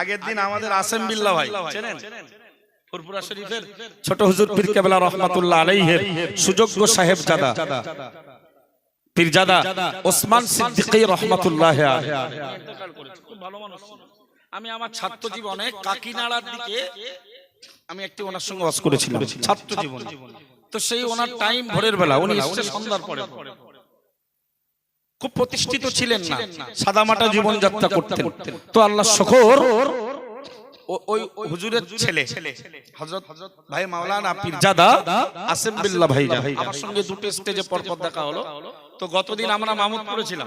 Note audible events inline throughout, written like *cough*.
আগের দিন আমাদের আসেম বিল্লাহ ভাই। চেনেন? শরীফের ছোট হুজুর পীর কেবলা রহমাতুল্লাহ আলাইহির সুযোগ্য সাহেব জাদা। পীরজাদা ওসমান সিদ্দিকী রহমাতুল্লাহ খুব ভালো মানুষ। আমি আমার ছাত্র জীবনে কাকিনাড়ার দিকে আমি একটি ওনার সঙ্গে ওয়াজ করেছিলাম। ছাত্র জীবনে। তো সেই ওনার টাইম ভোরের বেলা উনি সন্ধ্যার পরে। খুব প্রতিষ্ঠিত ছিলেন না। সাদামাটা জীবনযাত্রা করতেন। তো আল্লাহ শকর ও- ওই হুজুরের ছেলে। হযরত ভাই মাওলানা পীরজাদা আসিম বিল্লাহ ভাই আমার সঙ্গে দুটো স্টেজে পরপর দেখা হলো। তো গতদিন আমরা মামুদ করেছিলাম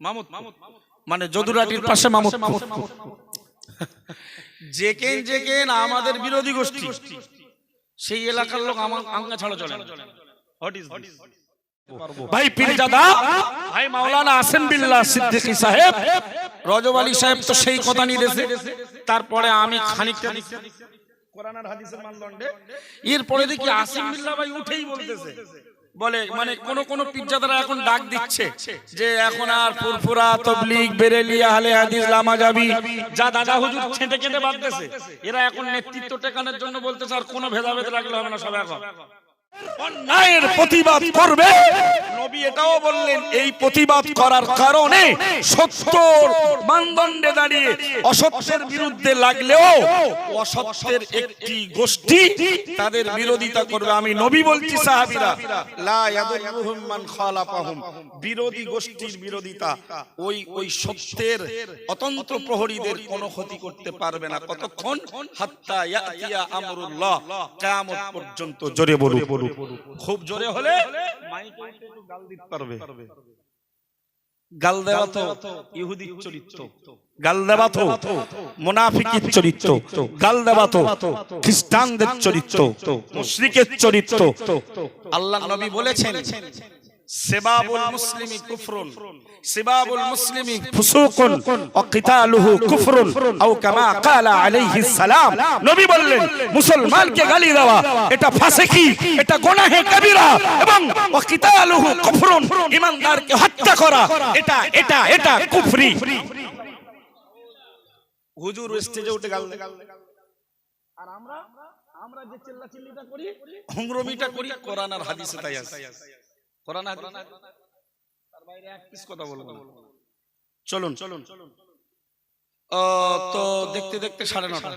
মামুদ মানে যদুরাটির পাশে মামুদ যেকেন যেকেন আমাদের বিরোধী গোষ্ঠী। সেই এলাকার লোক আমার আঙ্গা ছাড়া চলে? ভাই পীরজাদা ভাই মাওলানা আসেন বিল্লাহ সিদ্দিকী সাহেব। রজব আলী সাহেব তো সেই কথা নিয়ে দেশে তারপরে আমি খানিকটা কোরআন আর হাদিসের মানদণ্ডে। এরপরে দেখি আসিম বিল্লাহ ভাই উঠেই বলতেছে। বলে মানে কোন কোন পীরজাদারা এখন ডাক দিচ্ছে যে এখন আর ফুরফুরা তবলিগ বেরেলি আহলে হাদিস লামাজাবি যা দাদা হুজুর ছেঁটে কেটে বাঁধতেছে। এরা এখন নেতৃত্ব টেকানোর জন্য বলতেছে আর কোনো ভেদাভেদ রাখলে হবে না সব এখন অন্যায়ের প্রতিবাদ করবে। নবী এটাও বললেন এই প্রতিবাদ করার কারণে সত্যর মানদণ্ডে দাঁড়িয়ে অসত্যের বিরুদ্ধে লাগলেও অসত্যের একটি গোষ্ঠী তাদের বিরোধিতা করবে। আমি নবী বলছি সাহাবীরা লা ইয়াদুরুহুম মান খালাফাহুম। বিরোধী গোষ্ঠীর বিরোধিতা। ওই ওই সত্যের অতন্ত্র প্রহরীদের কোনো ক্ষতি করতে পারবে না। কতক্ষণ হাত্তা ইয়াতিয়া আমরুল্লাহ কিয়ামত পর্যন্ত জোরে বলুন খুব জোরে হলে গাল দিতে পারবে গাল দেওয়া তো ইহুদির চরিত্র। গাল দেওয়া তো মোনাফিকের চরিত্র। গাল দেওয়া তো খ্রিস্টানদের চরিত্র। মুশরিকের চরিত্র। আল্লাহ নবী বলেছেন সেবাবুল মুসলিমি কুফরুন। সেবাবুল মুসলিমি ফুসুকুন ওয়া কিতালুহু কুফরুন। আও কামা ক্বালা আলাইহিস সালাম। নবী বললেন মুসলমানকে গালি দেওয়া এটা ফাসিকি এটা গুনাহে কবিরা। এবং ওয়া কিতালুহু কুফরুন ঈমানদারকে হত্যা করা। এটা এটা এটা কুফরি। হুজুর স্টেজে উঠে গাল আর আমরা আমরা যে চিল্লাচিল্লিটা করি হুংরমিটা করি কোরআন আর হাদিসে তাই আছে। কোরআন হাদিস? তার বাইরে এক পিস কথা বলব না। চলুন। চলুন। তো দেখতে দেখতে সাড়ে নটা।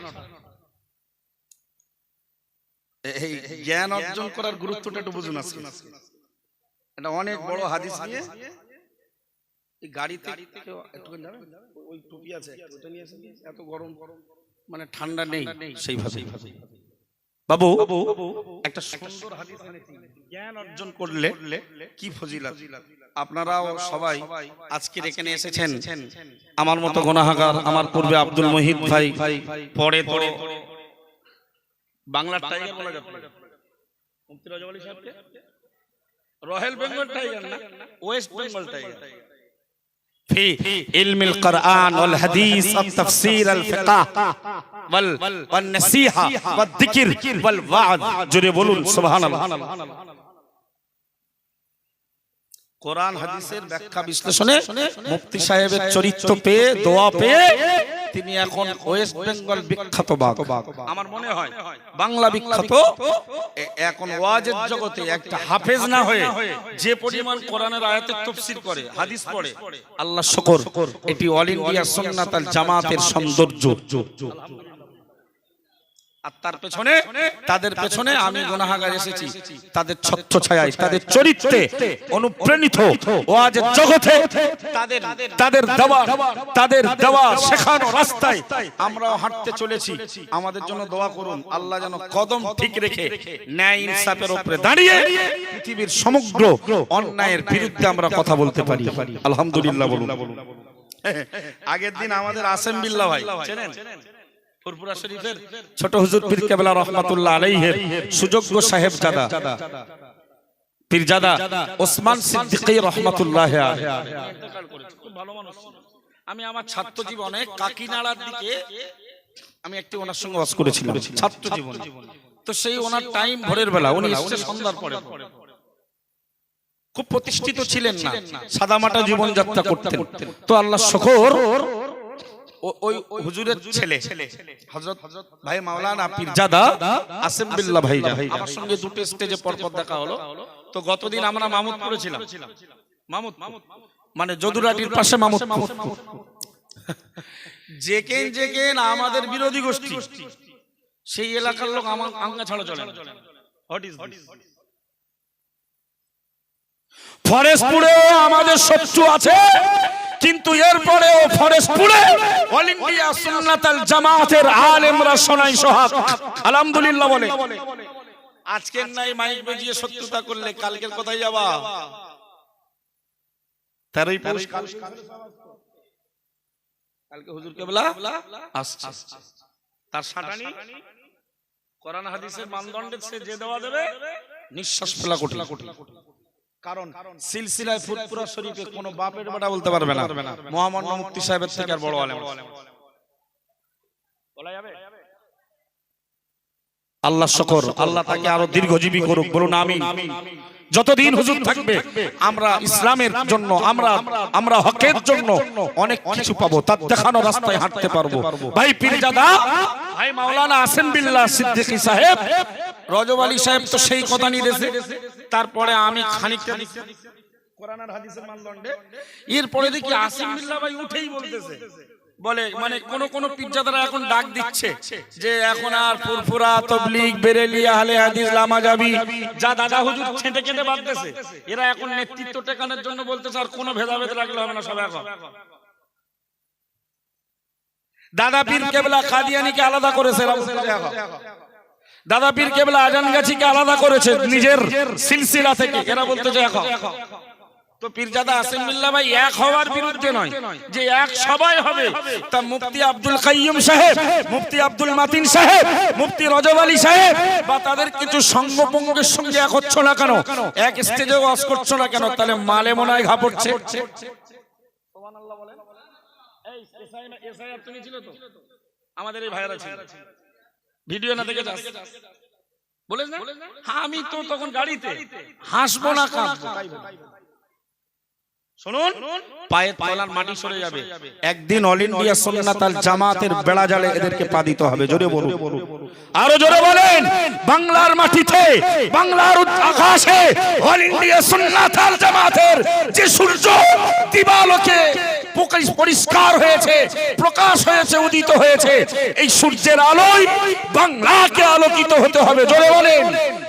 এই জ্ঞান অর্জন করার গুরুত্বটা একটু বুঝুন আজকে। এটা অনেক বড় হাদিস নিয়ে এই গাড়িতে একটুখানি যাবে? ওই টুপি আছে। ওটা নিয়ে এত গরম। মানে ঠান্ডা নেই সেইভাবে। বাবু একটা সুন্দর হাদিস এনেছি জ্ঞান অর্জন করলে কি ফজিলত? আপনারাও সবাই আজকের এখানে এসেছেন। আমার মতো গনাহাগার আমার পূর্বে আব্দুল মহিদ ভাই পরে তো বাংলার টাইগার বলা যাবে। মুফতি রাজব আলী সাহেবকে? রয়্যাল বেঙ্গল টাইগার না? ওয়েস্ট বেঙ্গল টাইগার في علم القرآن والحديث والتفسير الفقه وال والنصيحة والذكر والوعد جري بولون سبحان الله কোরআন হাদিসের ব্যাখ্যা বিশ্লেষণে মুফতি সাহেবের চরিত্র পেয়ে দোয়া পেয়ে তিনি এখন ওয়েস্ট বেঙ্গল বিখ্যাত বাঘ। আমার মনে হয় বাংলা বিখ্যাত। এখন ওয়াজের জগতে একটা হাফেজ না হয়ে যে পরিমাণ কোরআনের আয়াতের তফসির করে হাদিস পড়ে আল্লাহ শুকর। এটি অল ইন্ডিয়া সুন্নাত আল জামাতের সৌন্দর্য। আর তার পেছনে তাদের পেছনে আমি গুনাহাগার এসেছি। তাদের ছত্র ছায়ায় তাদের চরিত্রে অনুপ্রাণিত। জগতে তাদের তাদের দেওয়া তাদের দেওয়া শেখানো রাস্তায় আমরাও হাঁটতে চলেছি। আমাদের জন্য দোয়া করুন আল্লাহ যেন কদম ঠিক রেখে ন্যায় ইনসাফের উপরে দাঁড়িয়ে পৃথিবীর সমগ্র অন্যায়ের বিরুদ্ধে আমরা কথা বলতে পারি। আলহামদুলিল্লাহ বলুন। *laughs* আগের দিন আমাদের আসেম বিল্লাহ ভাই চেনেন? ফুরফুরা শরীফের ছোট হুজুর পীর কেবলা রহমাতুল্লাহ আলাইহির সুযোগ্য সাহেব জাদা। পীরজাদা ওসমান সিদ্দিকী রহমাতুল্লাহ আলাইহি। খুব ভালো মানুষ। আমি আমার ছাত্র জীবনে কাকিনাড়ার দিকে আমি একটি ওনার সঙ্গে ওয়াজ করেছিলাম। ছাত্র জীবনে। তো সেই ওনার টাইম ভোরের বেলা উনি এসে সন্ধ্যার পরে। খুব প্রতিষ্ঠিত ছিলেন না। সাদামাটা জীবনযাত্রা করতেন। তো আল্লাহ শকর ওই হুজুরের ছেলে হযরত ভাই মাওলানা পীরজাদা আসিম বিল্লাহ ভাই আমার সঙ্গে দুটো স্টেজে পরপর দেখা হলো। তো গতদিন আমরা মামুদ মানে যদুরাটির পাশে যেকেন যেকেন আমাদের বিরোধী গোষ্ঠী। সেই এলাকার লোক আমার আঙ্গা ছাড়া চলে ফরেস্টপুরেও আমাদের শত্রু আছে। কিন্তু এরপরেও ফরেস্টপুরে অল ইন্ডিয়া সুন্নাতাল জামাতের আলেমরা শোনাই সোহাগ। আলহামদুলিল্লাহ বলে। আজকের নাই মাইক বাজিয়ে শত্রুতা করলে, কালকের কোথায় যাবা তেরোই পৌষ কালকে হুজুর কেবলা? আসছে। তার সাটানি? কোরআন হাদিসের মানদণ্ডে সে যে দেওয়া দেবে, নিঃশ্বাস ফেলা কঠিন। কারণ সিলসিলায় ফুটপুরা শরীফে কোনো বাপের বেটা বলতে পারবে না। মহামান্য মুক্তি সাহেবের থেকে আর বড় আলেম। বলা যাবে? আল্লাহ শকর আল্লাহ তাকে আরও দীর্ঘজীবী করুক বলুন আমি যতদিন হুজুর থাকবে আমরা ইসলামের জন্য আমরা আমরা হকের জন্য অনেক কিছু পাবো তার দেখানো রাস্তায় হাঁটতে পারব। ভাই পীরজাদা ভাই মাওলানা আসেন বিল্লাহ সিদ্দিকী সাহেব রজব আলী সাহেব তো সেই কথা নিয়ে দিয়েছে তারপরে আমি খানিকটা কোরআন আর হাদিসের মানদণ্ডে এরপরে দেখি আসিম বিল্লাহ ভাই উঠেই বলতেছে। বলে মানে কোন কোন পিজ্জাদারা এখন ডাক দিচ্ছে যে এখন আর ফুরফুরা তবলিগ বেরেলি আহলে হাদিস লামাজাবি যা দাদা হুজুর ছেঁটে কেটে বাদতেছে এরা এখন নেতৃত্ব টেকানোর জন্য বলতেছে আর কোনো ভেদাভেদ রাখলে হবে না সব এখন। দাদা পীর কেবলা কাদিয়ানিকে আলাদা করেছে। দাদা পীর কেবলা আজান গাছিকে আলাদা করেছে নিজের সিলসিলা থেকে এরা বলতেছে এখন। তো পীরজাদা আসিম বিল্লাহ ভাই এক হওয়ার বিরুদ্ধে নয় যে এক সবাই হবে তা মুফতি আব্দুল কাইয়ুম সাহেব মুফতি আব্দুল মাতিন সাহেব মুফতি রজব আলী সাহেব বা তাদের কিছু সঙ্গপঙ্গের সঙ্গে এক হচ্ছ না কেন? এক স্টেজে ওয়াজ করছ না কেন? তাহলে মালে মনে হয় ঘা পড়ছে। আমাদের এই ভাইয়েরা ছিল। ভিডিও না দেখে যাস। বলেন না হ্যাঁ, আমি তো তখন গাড়িতে হাসবো না কাঁদবো। শুনুন। পায়ের তলার মাটি সরে যাবে। একদিন অল ইন্ডিয়া সুন্নাতাল জামাতের বেড়া জালে এদেরকে পা দিতে হবে। জোরে বলুন। আরও জোরে বলেন বাংলার মাটিতে বাংলার আকাশে অল ইন্ডিয়া সুন্নাতাল জামাতের যে সূর্য দিবালোকে পরিষ্কার হয়েছে, প্রকাশ হয়েছে, উদিত হয়েছে। এই সূর্যের আলোয় বাংলাকে আলোকিত হতে হবে। জোরে বলেন।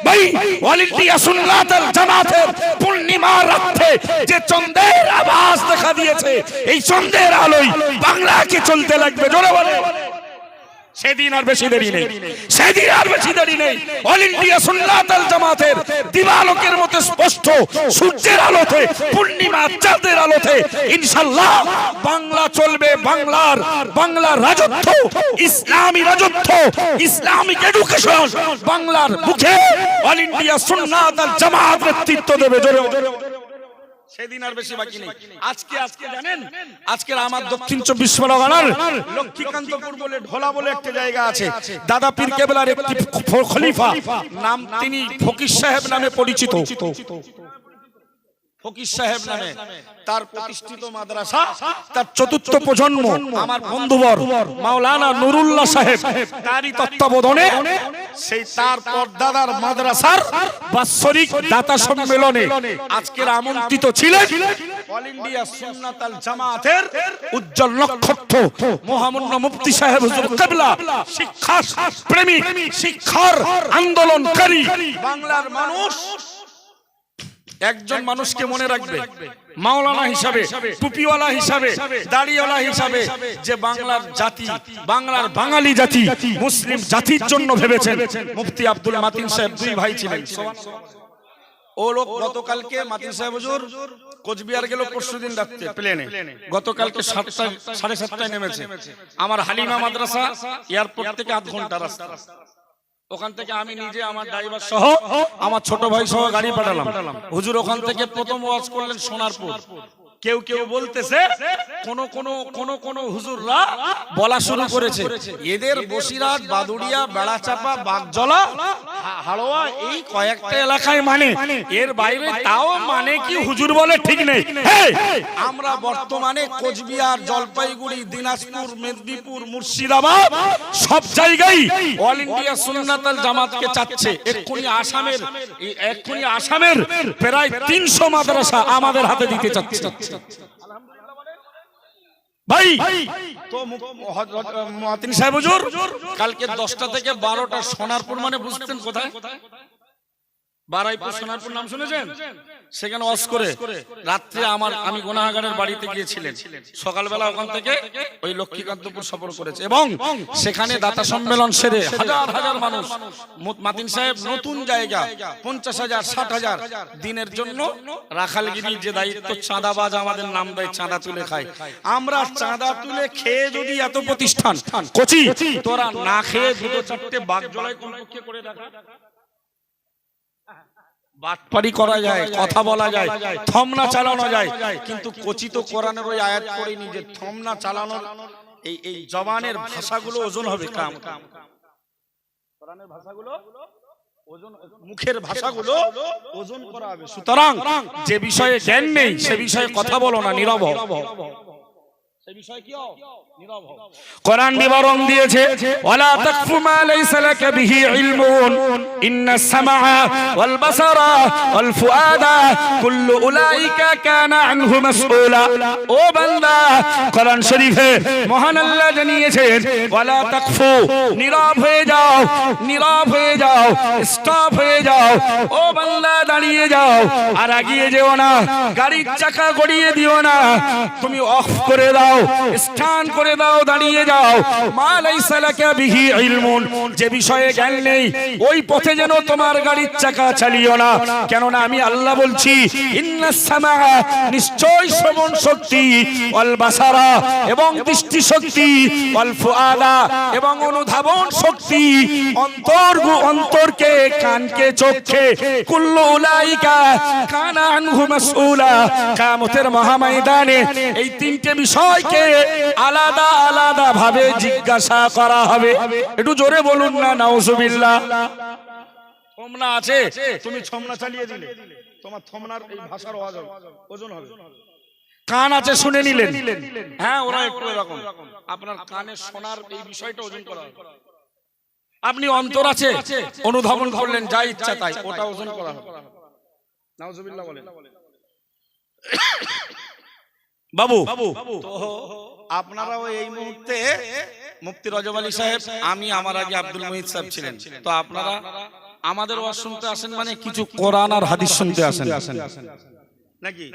ভাই, অল ইন্ডিয়া সুন্নাতাল জামাতের পূর্ণিমার রাতে যে চন্দ্রের আভাস দেখা দিয়েছে, এই চন্দ্রের আলোয় বাংলাকে চলতে লাগবে। জোরে বলেন। সেদিন আর বেশি দেরি নেই। সেদিন আর বেশি দেরি নেই। অল ইন্ডিয়া সুন্নাতাল জামাতের দিবালোকের মতো স্পষ্ট সূর্যের আলোতে পূর্ণিমা চাঁদের আলোতে ইনশাআল্লাহ বাংলা চলবে বাংলার বাংলার রাজত্ব ইসলামী রাজত্ব ইসলামিক এডুকেশন বাংলার মুখে অল ইন্ডিয়া সুন্নাতাল জামাত নেতৃত্ব দেবে জোরে। সেদিন আর বেশি বাকি নেই। আজকে আজকে জানেন আজকে আমার দক্ষিণ চব্বিশ পরগনার লক্ষ্মীকান্তপুর বলে ঢোলা বলে একটা জায়গা আছে। দাদা পীর কেবলার একটি খলিফা। নাম তিনি ফকির সাহেব নামে পরিচিত। ফকির সাহেব নামে। তার প্রতিষ্ঠিত মাদ্রাসা তার চতুর্থ প্রজন্ম আমার বন্ধুবর মাওলানা নুরুল্লাহ সাহেব তারই তত্ত্বাবধানে সেই তারপর দাদার মাদ্রাসার বাৎসরিক দাতা সম্মেলনে আজকের আমন্ত্রিত ছিলেন অল ইন্ডিয়া সুন্নাতাল জামাতের উজ্জ্বল নক্ষত্র মহামান্য মুফতি সাহেব হুজুর কেবলা শিক্ষা প্রেমিক শিক্ষার আন্দোলনকারী বাংলার মানুষ একজন মানুষকে মনে রাখবে মাওলানা হিসাবে টুপিওয়ালা হিসাবে দাড়িওয়ালা হিসাবে যে বাংলার জাতি বাংলার বাঙালি জাতি মুসলিম জাতির জন্য ভেবেছেন। মুফতি আব্দুল মাতিন সাহেব দুই ভাই ছিলেন। ও লোক গতকালকে মাতিন সাহেব হুজুর কোচবিহার গেল পরশু দিন রাত্রে প্লেনে। গতকালকে সাতটা সাড়ে সাতটায় নেমেছে। আমার হালিমা মাদ্রাসা এয়ারপোর্ট থেকে আধ ঘণ্টা রাস্তা। ওখান থেকে আমি নিজে আমার ড্রাইভার সহ আমার ছোট ভাই সহ গাড়ি পাঠালাম। হুজুর ওখান থেকে প্রথম ওয়াজ করলেন সোনারপুর। কেউ কেউ বলতেছে কোন কোন কোন কোন হুজুররা বলা শুরু করেছে। এদের বসিরাত বাদুড়িয়া বেড়াচাপা বাগজলা হাড়োয়া এই কয়েকটা এলাকায় মানে এর বাইরে তাও মানে কি হুজুর বলে ঠিক নেই? আমরা বর্তমানে কোচবিহার জলপাইগুড়ি দিনাজপুর মেদিনীপুর মুর্শিদাবাদ সব জায়গায় অল ইন্ডিয়া সুন্নাতাল জামাতকে চাচ্ছে। এক্ষুনি আসামের এক্ষুনি আসামের প্রায় তিনশো মাদ্রাসা আমাদের হাতে দিতে চাচ্ছে। ভাই! তো মহাতিন সাহেব হুজুর। কালকে দশটা থেকে বারোটা সোনারপুর মানে বুঝতেন কোথায়? বারাইপুর সোনারপুর নাম শুনেছেন? সেখানে করে রাত্রে আমার আমি গোনাগারের বাড়িতে গিয়েছিলেন। সকালবেলা ওখান থেকে ওই লক্ষ্মীকান্তপুর সফর করেছে। এবং সেখানে দাতা সম্মেলন সেরে হাজার হাজার মানুষ। মাতিন সাহেব নতুন জায়গা পঞ্চাশ হাজার ষাট হাজার দিনের জন্য রাখালগিরি যে দায়িত্ব চাঁদাবাজ আমাদের নাম দেয় চাঁদা তুলে খায়। আমরা চাঁদা তুলে খেয়ে যদি এত প্রতিষ্ঠান কচি তোরা না খেয়ে দুটো চারটে বাঘ জলায় কমপক্ষে করে রাখা বাটপারি করা যায় কথা বলা যায় থমনা চালানো যায়। কিন্তু কচিত কোরআনের ওই আয়াত করেনি যে থমনা চালানোর এই এই জবানের ভাষাগুলো ওজন হবে কাম। কোরআনের ভাষাগুলো মুখের ভাষাগুলো ওজন করা হবে। সুতরাং যে বিষয়ে জ্ঞান নেই সে বিষয়ে কথা বলো না নীরব কোরআন বিবরণ দিয়েছে, ওয়ালা তাকফু মা লাইসা লাকা বিহি ইলমুন ইন্নাস সামআ ওয়াল ওয়াল ফুআদা, কুল্লু উলাইকা কানা আনহু মাসউলা। ও বান্দা, কোরআন শরীফে মহান আল্লাহ জানিয়েছেন, ওয়ালা তাকফু, নীরব হয়ে যাও, নীরব হয়ে যাও স্টপ হয়ে যাও। ও বান্দা, দাঁড়িয়ে যাও, আর আগিয়ে যেও না, গাড়ির চাকা গড়িয়ে দিও না, তুমি অফ করে দাও। স্থান করে দাও, দাঁড়িয়ে যাও। যে বিষয়ে জ্ঞান নেই, ওই পথে যেন তোমার গাড়ির চাকা চালিও না। কেননা আমি আল্লাহ বলছি নিশ্চয় শ্রবণ শক্তি, ওয়াল বাসারা এবং দৃষ্টি শক্তি, ওয়াল ফুআদা এবং অনুধাবন শক্তি, অন্তর অন্তরকে, কানকে চোখে, কুল্লু উলাইকা কানা আনহু মাসউলা। এই তিনটে বিষয়কে আলাদা আলাদা ভাবে জিজ্ঞাসা করা হবে। একটু জোরে বলুন না, নাউজুবিল্লাহ। থমনা আছে? তুমি থমনা চালিয়ে দিলে। তোমার থমনার এই ভাষার ওজন হবে। কান আছে শুনে নিলেন। হ্যাঁ ওরা একটু এরকম। আপনার কানে শোনার এই বিষয়টা ওজন করা হবে। আপনি অন্তর আছে? অনুধাবন করলেন, যা ইচ্ছা তাই। ওটা ওজন করা হবে। নাউজুবিল্লাহ বলেন। বাবু। বাবু। আপনারাও এই মুহূর্তে মুফতি রজব আলী সাহেব আমি আমার আগে আব্দুল মহিদ সাহেব ছিলেন। তো আপনারা আমাদের ওয়াজ শুনতে আসেন মানে কিছু কোরআন আর হাদিস শুনতে আসেন। নাকি?